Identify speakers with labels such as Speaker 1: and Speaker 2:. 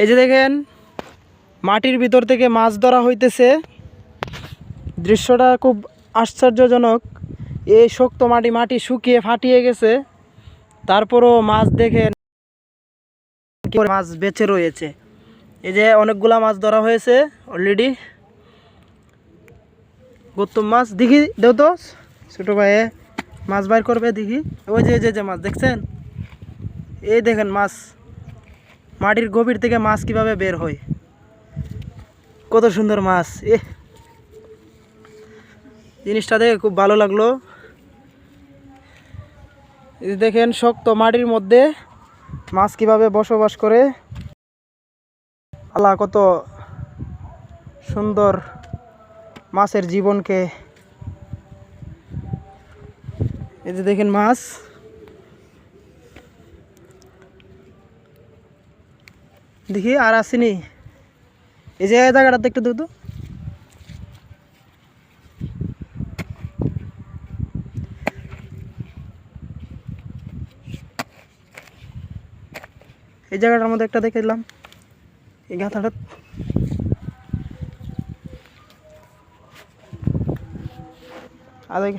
Speaker 1: এই যে দেখেন, মাটির ভিতর থেকে মাছ ধরা হইতেছে। দৃশ্যটা খুব আশ্চর্যজনক। এই শক্ত মাটি মাটি শুকিয়ে ফাটিয়ে গেছে। তারপরও মাছ দেখেন মাছ বেঁচে রয়েছে। এই যে অনেকগুলা মাছ ধরা হয়েছে অলরেডি গৌতম মাছ দেখি দেও তো? ছোটো ভাইয়ে মাছ বাইর করবে দেখি ওই যে যে মাছ দেখছেন? এই দেখেন মাছ। মাটির গভীর থেকে মাছ কীভাবে বের হয়? কত সুন্দর মাছ। এ জিনিসটা দেখে খুব ভালো লাগল। দেখেন, শক্ত মাটির মধ্যে মাছ কীভাবে বসবাস করে। আল্লাহ কত সুন্দর মাছের জীবনকে। এই যে দেখেন মাছ। দেখি আর আসেনি। এই যে জায়গাটাতে একটু তো এই জায়গাটার মধ্যে একটা দেখে দিলাম। এই গাঁথাটা। ওই